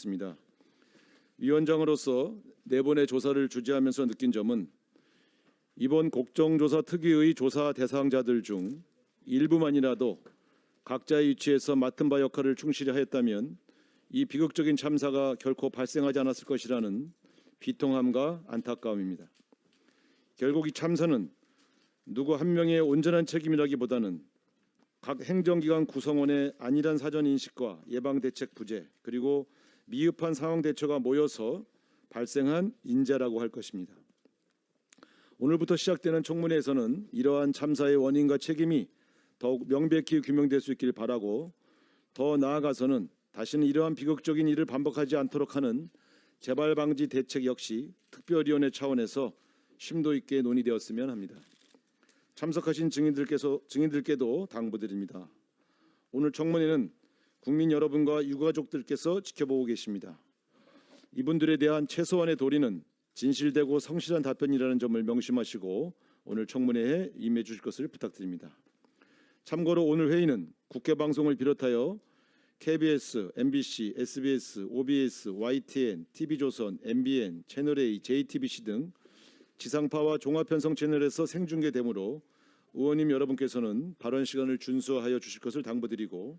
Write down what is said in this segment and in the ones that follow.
있습니다. 위원장으로서 네 번의 조사를 주재하면서 느낀 점은 이번 국정조사 특위의 조사 대상자들 중 일부만이라도 각자의 위치에서 맡은 바 역할을 충실히 하였다면 이 비극적인 참사가 결코 발생하지 않았을 것이라는 비통함과 안타까움입니다. 결국 이 참사는 누구 한 명의 온전한 책임이라기보다는 각 행정기관 구성원의 안일한 사전 인식과 예방 대책 부재 그리고 미흡한 상황 대처가 모여서 발생한 인재라고 할 것입니다. 오늘부터 시작되는 청문회에서는 이러한 참사의 원인과 책임이 더욱 명백히 규명될 수 있길 바라고 더 나아가서는 다시는 이러한 비극적인 일을 반복하지 않도록 하는 재발 방지 대책 역시 특별위원회 차원에서 심도 있게 논의되었으면 합니다. 참석하신 증인들께서 증인들께도 당부드립니다. 오늘 청문회는 국민 여러분과 유가족들께서 지켜보고 계십니다. 이분들에 대한 최소한의 도리는 진실되고 성실한 답변이라는 점을 명심하시고 오늘 청문회에 임해 주실 것을 부탁드립니다. 참고로 오늘 회의는 국회 방송을 비롯하여 KBS, MBC, SBS, OBS, YTN, TV조선, MBN, 채널A, JTBC 등 지상파와 종합편성 채널에서 생중계되므로 의원님 여러분께서는 발언 시간을 준수하여 주실 것을 당부드리고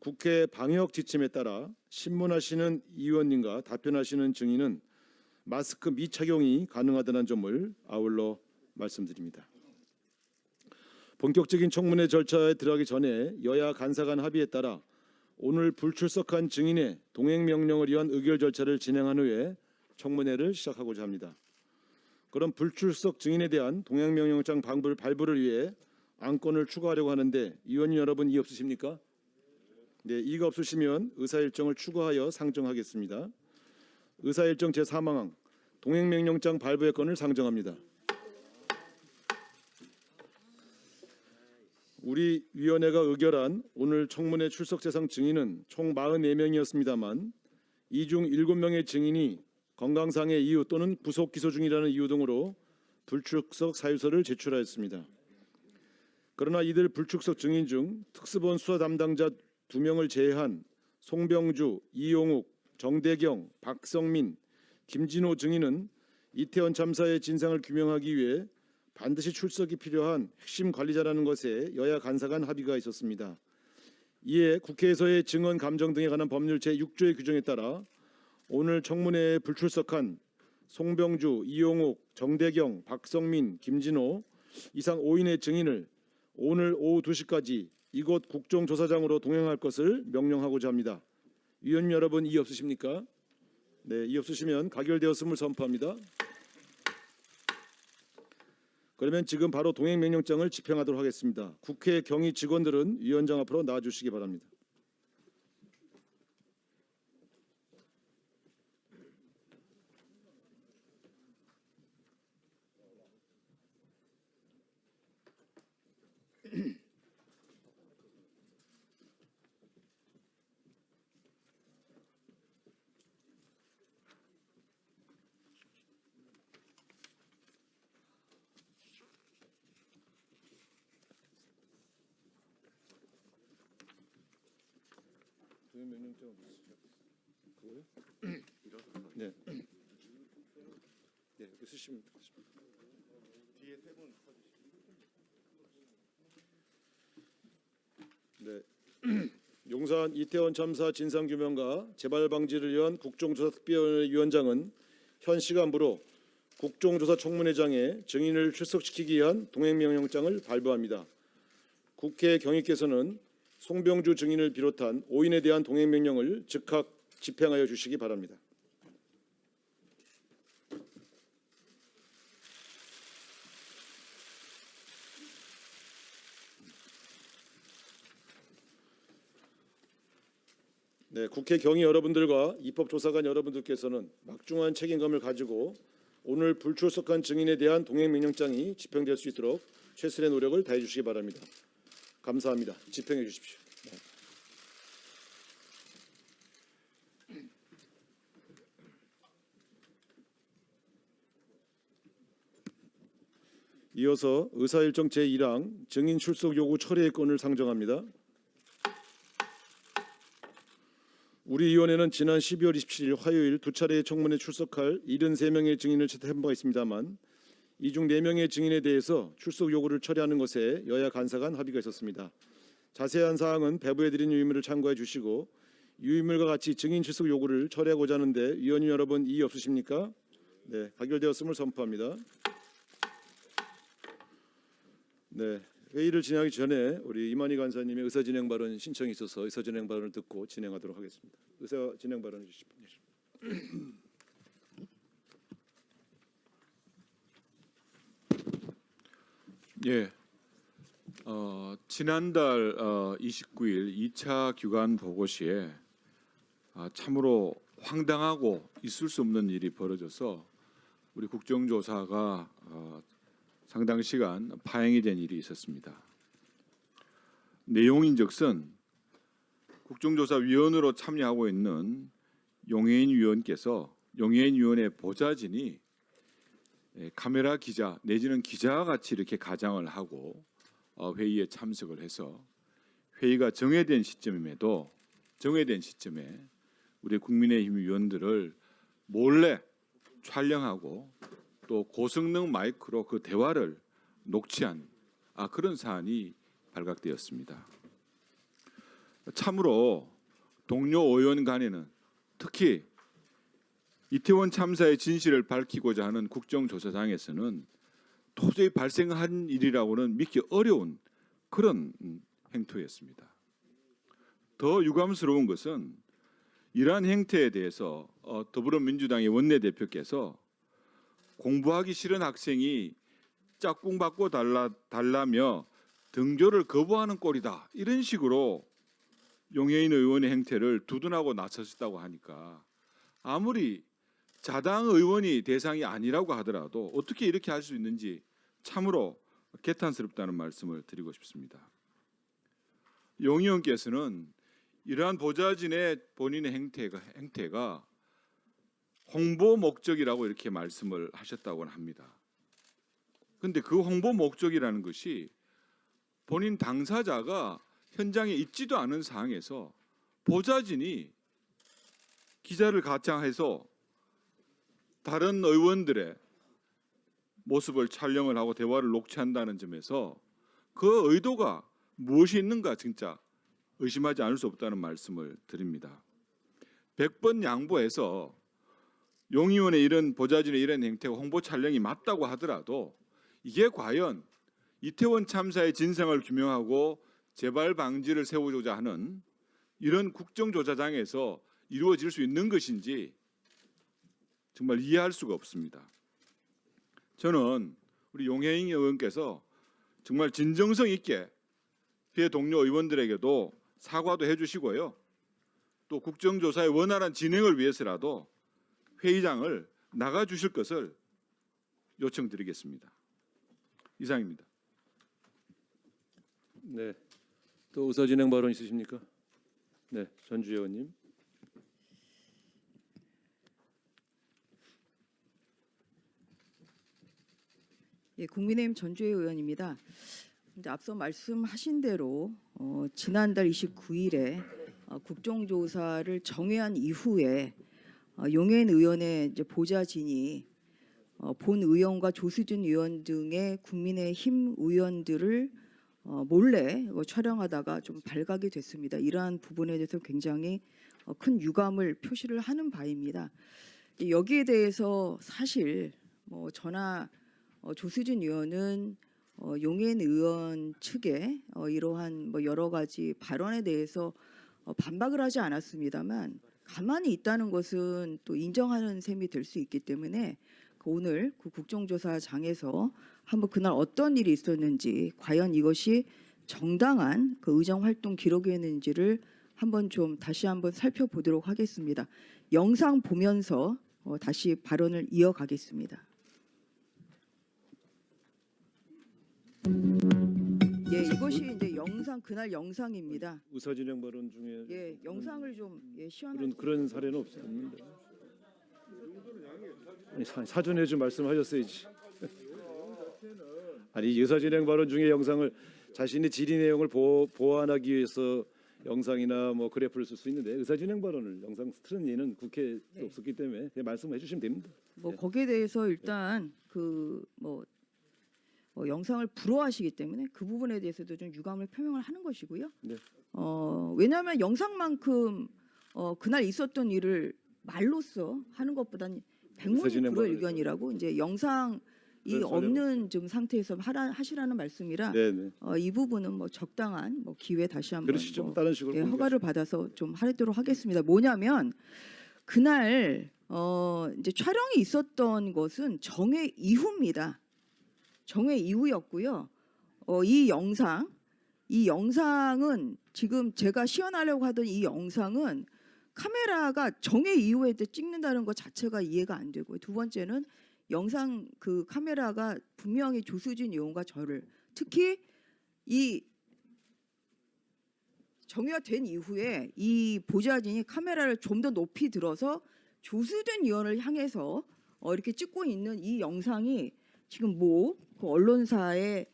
국회 방역 지침에 따라 신문하시는 의원님과 답변하시는 증인은 마스크 미착용이 가능하다는 점을 아울러 말씀드립니다. 본격적인 청문회 절차에 들어가기 전에 여야 간사 간 합의에 따라 오늘 불출석한 증인의 동행 명령을 위한 의결 절차를 진행한 후에 청문회를 시작하고자 합니다. 그럼 불출석 증인에 대한 동행 명령장 방불 발부를 위해 안건을 추가하려고 하는데 의원 여러분 이 없으십니까? 네, 이가 없으시면 의사 일정을 추가하여 상정하겠습니다. 의사 일정 제 3항 동행 명령장 발부의 건을 상정합니다. 우리 위원회가 의결한 오늘 청문회 출석 대상 증인은 총 44명이었습니다만 이 중 7명의 증인이 건강상의 이유 또는 구속 기소 중이라는 이유 등으로 불출석 사유서를 제출하였습니다. 그러나 이들 불출석 증인 중 특수본 수사 담당자 2명을 제외한 송병주, 이용욱, 정대경, 박성민, 김진호 증인은 이태원 참사의 진상을 규명하기 위해 반드시 출석이 필요한 핵심 관리자라는 것에 여야 간사 간 합의가 있었습니다. 이에 국회에서의 증언 감정 등에 관한 법률 제6조의 규정에 따라 오늘 청문회에 불출석한 송병주, 이용욱, 정대경, 박성민, 김진호 이상 5인의 증인을 오늘 오후 2시까지 이곳 국정조사장으로 동행할 것을 명령하고자 합니다. 위원 여러분 이 없으십니까? 네, 이 없으시면 가결되었음을 선포합니다. 그러면 지금 바로 동행 명령장을 집행하도록 하겠습니다. 국회 경위 직원들은 위원장 앞으로 나와 주시기 바랍니다. 동행 명령장 어디 있으시죠? 그거요? 네. 네, 여기 쓰시면 되겠습니다. 뒤에 세분 네. 용산 이태원 참사 진상 규명과 재발 방지를 위한 국정조사 특별위원회 위원장은 현 시간부로 국정조사 청문회장에 증인을 출석시키기 위한 동행 명령장을 발부합니다. 국회 경위께서는 송병주 증인을 비롯한 5인에 대한 동행 명령을 즉각 집행하여 주시기 바랍니다. 네, 국회 경위 여러분들과 입법조사관 여러분들께서는 막중한 책임감을 가지고 오늘 불출석한 증인에 대한 동행 명령장이 집행될 수 있도록 최선의 노력을 다해 주시기 바랍니다. 감사합니다. 집행해 주십시오. 네. 이어서 의사일정 제1항 증인 출석 요구 철회의 건을 상정합니다. 우리 위원회는 지난 12월 27일 화요일 두 차례의 청문회 출석할 73명의 증인을 채택한 바가 있습니다만 이 중 4명의 증인에 대해서 출석 요구를 처리하는 것에 여야 간사 간 합의가 있었습니다. 자세한 사항은 배부해드린 유의물을 참고해 주시고 유의물과 같이 증인 출석 요구를 처리하고자 하는데 위원님 여러분 이의 없으십니까? 네, 가결되었음을 선포합니다. 네, 회의를 진행하기 전에 우리 이만희 간사님의 의사 진행 발언 신청이 있어서 의사 진행 발언을 듣고 진행하도록 하겠습니다. 의사 진행 발언 주십시오. 예. 어, 지난달 어, 29일 2차 규관 보고 시에 아, 참으로 황당하고 있을 수 없는 일이 벌어져서 우리 국정조사가 어, 상당 시간 파행이 된 일이 있었습니다. 내용인즉슨 국정조사위원으로 참여하고 있는 용해인 위원께서 용해인 위원의 보좌진이 예, 카메라 기자 내지는 기자와 같이 이렇게 가장을 하고 어, 회의에 참석을 해서 회의가 정해된 시점임에도 정해된 시점에 우리 국민의힘 위원들을 몰래 촬영하고 또 고성능 마이크로 그 대화를 녹취한 아, 그런 사안이 발각되었습니다. 참으로 동료 의원 간에는 특히 이태원 참사의 진실을 밝히고자 하는 국정조사장에서는 도저히 발생한 일이라고는 믿기 어려운 그런 음, 행토였습니다. 더 유감스러운 것은 이러한 행태에 대해서 어, 더불어민주당의 원내대표께서 공부하기 싫은 학생이 짝꿍 받고 달라, 달라며 등교를 거부하는 꼴이다 이런 식으로 용해인 의원의 행태를 두둔하고 나서셨다고 하니까 아무리 자당 의원이 대상이 아니라고 하더라도 어떻게 이렇게 할 수 있는지 참으로 개탄스럽다는 말씀을 드리고 싶습니다. 용 의원께서는 이러한 보좌진의 본인의 행태가 행태가 홍보 목적이라고 이렇게 말씀을 하셨다고 합니다. 근데 그 홍보 목적이라는 것이 본인 당사자가 현장에 있지도 않은 상황에서 보좌진이 기자를 가장해서 다른 의원들의 모습을 촬영을 하고 대화를 녹취한다는 점에서 그 의도가 무엇이 있는가 진짜 의심하지 않을 수 없다는 말씀을 드립니다. 100번 양보해서 용 의원의 이런 보좌진의 이런 행태가 홍보 촬영이 맞다고 하더라도 이게 과연 이태원 참사의 진상을 규명하고 재발 방지를 세우고자 하는 이런 국정조사장에서 이루어질 수 있는 것인지 정말 이해할 수가 없습니다. 저는 우리 용해인 의원께서 정말 진정성 있게 피해 동료 의원들에게도 사과도 해주시고요. 또 국정조사의 원활한 진행을 위해서라도 회의장을 나가 주실 것을 요청드리겠습니다. 이상입니다. 네, 또 의사 진행 발언 있으십니까? 네, 전주 의원님. 예, 국민의힘 전주의 의원입니다. 앞서 말씀하신 대로 어, 지난달 29일에 어, 국정조사를 정회한 이후에 어, 용해인 의원의 보좌진이 어, 본 의원과 조수진 의원 등의 국민의힘 의원들을 어, 몰래 어, 촬영하다가 좀 발각이 됐습니다. 이러한 부분에 대해서 굉장히 어, 큰 유감을 표시를 하는 바입니다. 이 여기에 대해서 사실 뭐 저나 어, 조수진 의원은 어, 용해인 의원 측의 어, 이러한 뭐 여러 가지 발언에 대해서 어, 반박을 하지 않았습니다만 가만히 있다는 것은 또 인정하는 셈이 될 수 있기 때문에 그 오늘 그 국정조사장에서 한번 그날 어떤 일이 있었는지 과연 이것이 정당한 그 의정 활동 기록이었는지를 한번 좀 다시 한번 살펴보도록 하겠습니다. 영상 보면서 어, 다시 발언을 이어가겠습니다. 예, 이것이 이제 영상 그날 영상입니다. 의사 진행 발언 중에 예, 영상을 좀 예, 시원하게 그런 그런 사례는 없었는데. 아니 사- 사전에 좀 말씀하셨어야지. 아니 의사 진행 발언 중에 영상을 자신의 질의 내용을 보, 보완하기 위해서 영상이나 뭐 그래프를 쓸 수 있는데 의사 진행 발언을 영상 틀은 예는 국회에 네. 없었기 때문에 그냥 말씀해 주시면 됩니다. 뭐 네. 거기에 대해서 일단 그 뭐 어, 영상을 불허하시기 때문에 그 부분에 대해서도 좀 유감을 표명을 하는 것이고요. 네. 어, 왜냐하면 영상만큼 어, 그날 있었던 일을 말로써 하는 것보다는 백문이 사진의 불여일견이라고 이제 영상이 그래서 없는 좀 상태에서 하라, 하시라는 말씀이라 네, 네. 어, 이 부분은 뭐 적당한 뭐 기회 다시 한번 그러시죠. 뭐 다른 식으로 예. 허가를 받아서 좀 하도록 하겠습니다. 뭐냐면 그날 어 이제 촬영이 있었던 것은 정회 이후입니다. 정회 이후였고요. 어, 이 영상 이 영상은 지금 제가 시연하려고 하던 이 영상은 카메라가 정회 이후에 때 찍는다는 것 자체가 이해가 안 되고 두 번째는 영상 그 카메라가 분명히 조수진 의원과 저를 특히 이 정의가 된 이후에 이 보좌진이 카메라를 좀 더 높이 들어서 조수진 의원을 향해서 어, 이렇게 찍고 있는 이 영상이 지금 뭐 그 언론사의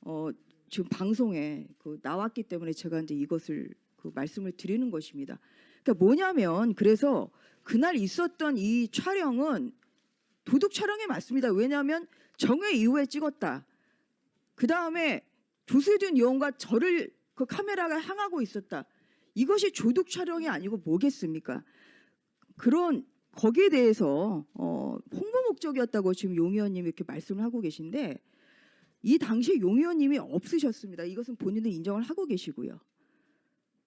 어, 지금 방송에 그 나왔기 때문에 제가 이제 이것을 그 말씀을 드리는 것입니다. 그러니까 뭐냐면 그래서 그날 있었던 이 촬영은 도둑 촬영이 맞습니다. 왜냐하면 정회 이후에 찍었다. 그 다음에 조수진 의원과 저를 그 카메라가 향하고 있었다. 이것이 조둑 촬영이 아니고 뭐겠습니까? 그런 거기에 대해서 어, 홍보 목적이었다고 지금 용 의원님이 이렇게 말씀을 하고 계신데 이 당시 용 의원님이 없으셨습니다. 이것은 본인도 인정을 하고 계시고요.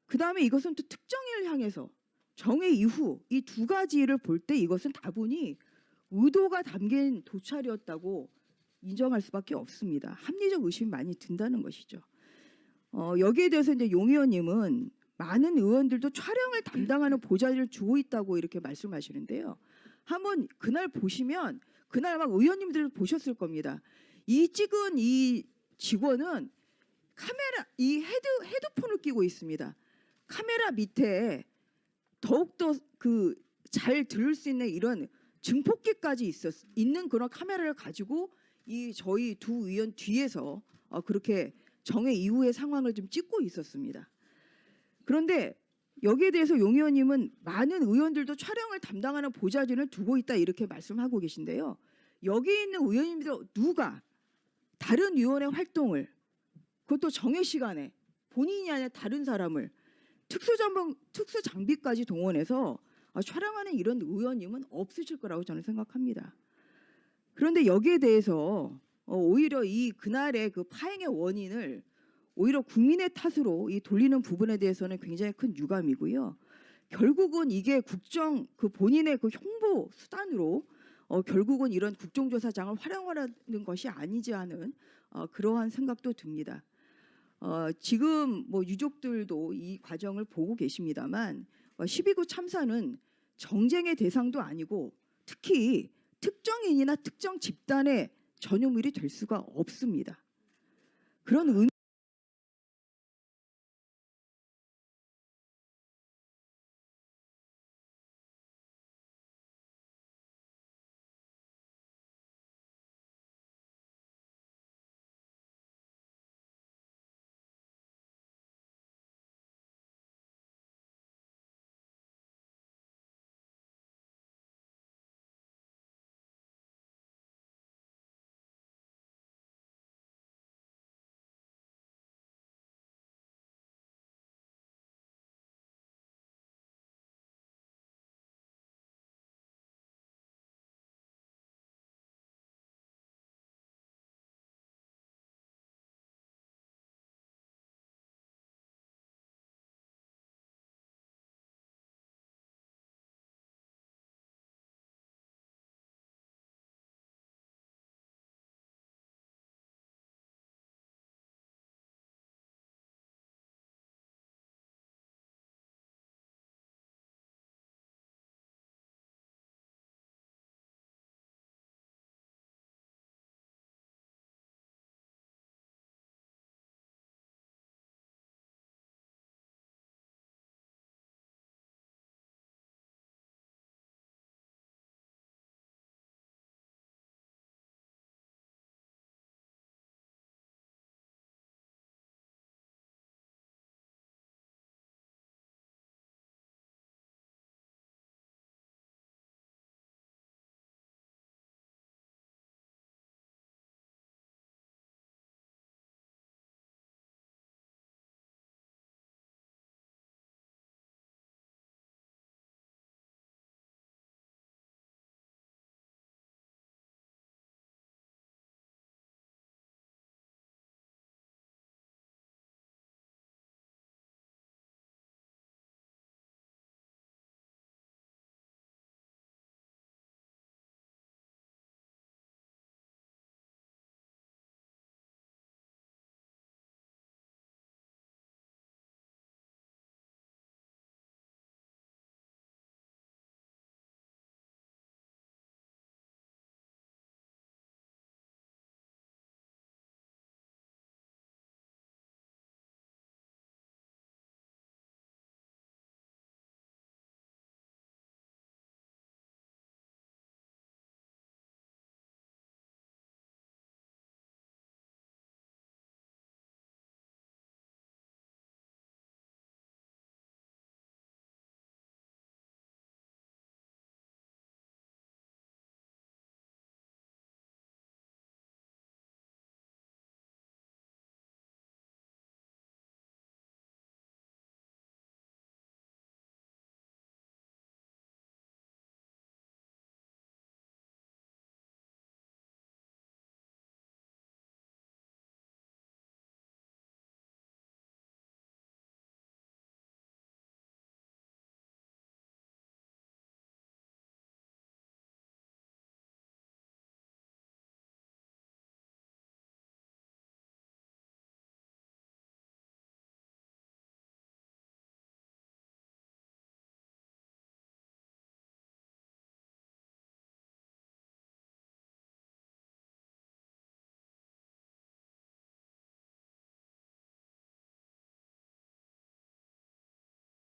그 다음에 이것은 또 특정인을 향해서 정회 이후 이 두 가지를 볼 때 이것은 다분히 의도가 담긴 도찰이었다고 인정할 수밖에 없습니다. 합리적 의심이 많이 든다는 것이죠. 어, 여기에 대해서 이제 용 의원님은 많은 의원들도 촬영을 담당하는 보좌를 주고 있다고 이렇게 말씀하시는데요. 한번 그날 보시면 그날 아마 의원님들 보셨을 겁니다. 이 찍은 이 직원은 카메라 이 헤드 헤드폰을 끼고 있습니다. 카메라 밑에 더욱더 그 잘 들을 수 있는 이런 증폭기까지 있었 있는 그런 카메라를 가지고 이 저희 두 의원 뒤에서 어, 그렇게 정회 이후의 상황을 좀 찍고 있었습니다. 그런데 여기에 대해서 용 의원님은 많은 의원들도 촬영을 담당하는 보좌진을 두고 있다 이렇게 말씀하고 계신데요. 여기 있는 의원님들 누가 다른 위원회 활동을 그것도 정회 시간에 본인이 아니라 다른 사람을 특수전범 특수 장비까지 동원해서 아, 촬영하는 이런 의원님은 없으실 거라고 저는 생각합니다. 그런데 여기에 대해서 어, 오히려 이 그날의 그 파행의 원인을 오히려 국민의 탓으로 이 돌리는 부분에 대해서는 굉장히 큰 유감이고요. 결국은 이게 국정 그 본인의 그 홍보 수단으로 어, 결국은 이런 국정조사장을 활용하는 것이 아니지 않은 어, 그러한 생각도 듭니다. 어, 지금 뭐 유족들도 이 과정을 보고 계십니다만 어, 12구 참사는 정쟁의 대상도 아니고 특히 특정인이나 특정 집단의 전유물이 될 수가 없습니다. 그런 의미